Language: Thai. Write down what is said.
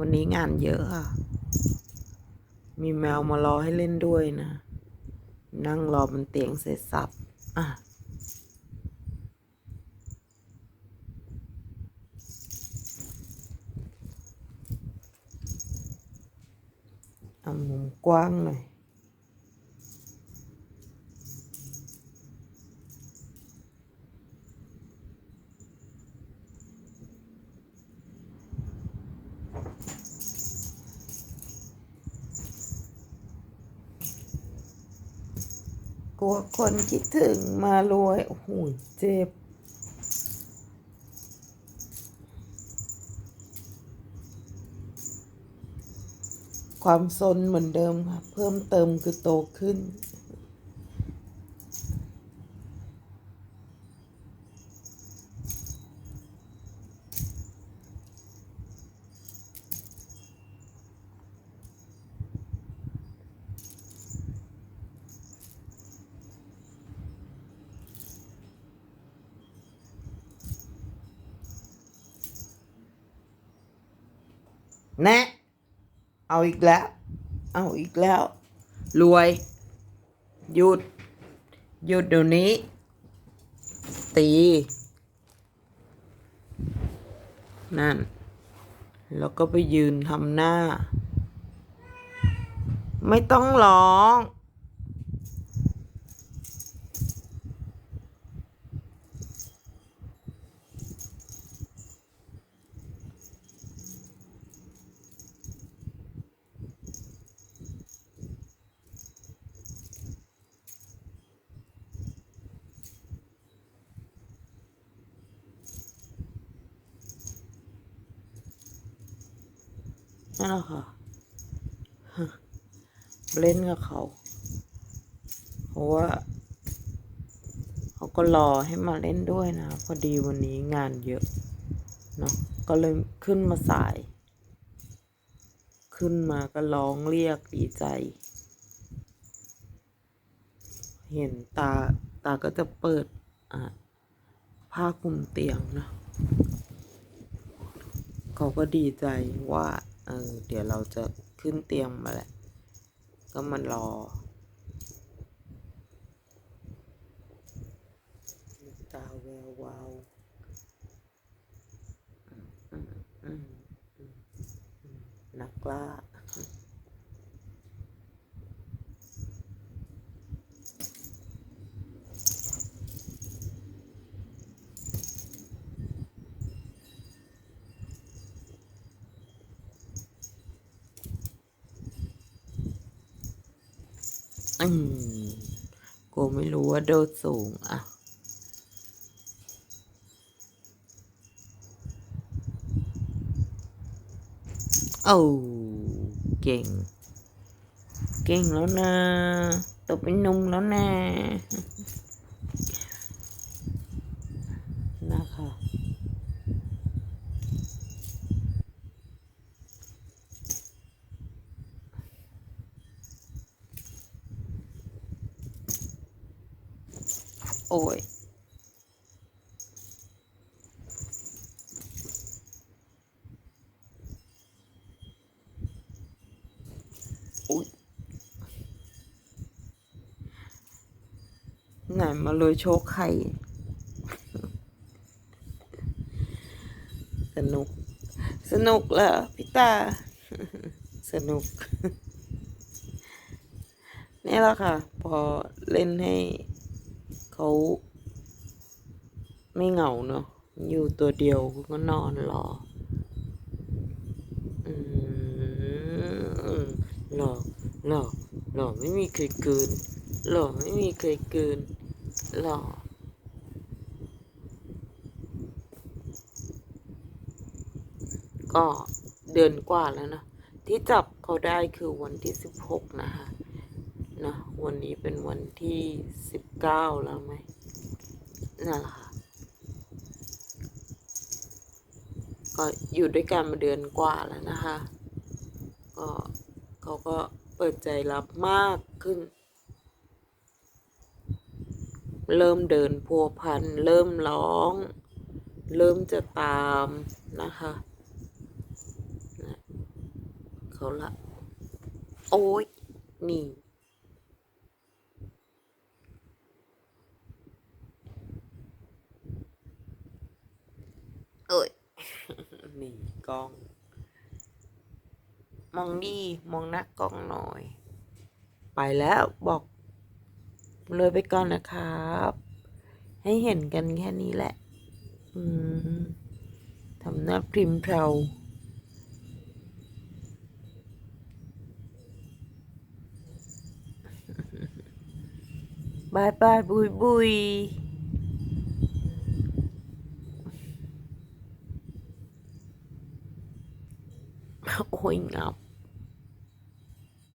วันนี้งานเยอะค่ะ มีแมวมารอให้เล่นด้วยนะ นั่งรอบนเตียงเสร็จสับ อะเอามุมกว้างหน่อย กลัวคนคิดถึงมารวย โอ้โห เจ็บ ความซนเหมือนเดิมค่ะ เพิ่มเติมคือโตขึ้น แนะ เอาอีกแล้ว เอาอีกแล้ว รวย หยุด หยุดเดี๋ยวนี้ ตี นั่น แล้วก็ไปยืนทำหน้า ไม่ต้องร้อง นั่นแหละค่ะเล่นกับเขาเพราะว่าเขาก็รอให้มาเล่นด้วยนะ พอดีวันนี้งานเยอะเนาะก็เลยขึ้นมาสาย ขึ้นมาก็ร้องเรียกดีใจ เห็นตาตาก็จะเปิดอะผ้าคลุมเตียงนะ เขาก็ดีใจว่า เออเดี๋ยวเราจะขึ้นเตียงมาแหละ ก็มันรอ ตาแวววาวนักล่า อืมกูไม่รู้ว่าโดดสูงอะโอ้เก่ง เก่งแล้วนะตบเป็นนุ่มแล้วนะนะคะ โอ้ยอุ้ยไหนมาเลยโชว์ไข่สนุก สนุกเหรอพี่ตา สนุก นี่แหละค่ะ พอเล่นให้ เขาไม่เหงาเนาะอยู่ตัวเดียวก็นอนรออืมหล่อหล่อหล่อไม่มีเคยเกินหล่อไม่มีเคยเกินหลอกก็เดือนกว่าแล้วนะ ที่จับเขาได้คือวันที่สิบหกนะคะ นะวันนี้เป็นวันที่สิบเก้าแล้วไหมนั่นแหละค่ะ ก็อยู่ด้วยกันมาเดือนกว่าแล้วนะคะ ก็เขาก็เปิดใจรับมากขึ้น เริ่มเดินพัวพัน เริ่มร้อง เริ่มจะตามนะคะนะเขาละ โอ้ยนี่ เอ้ยนี่กล้อง มองดีมองหน้ากล้องหน่อย ไปแล้วบอก เลยไปก่อนนะครับ ให้เห็นกันแค่นี้แหละ อืมทำหน้าพริมเพราบายบายบุยบุย โอ้ยงับ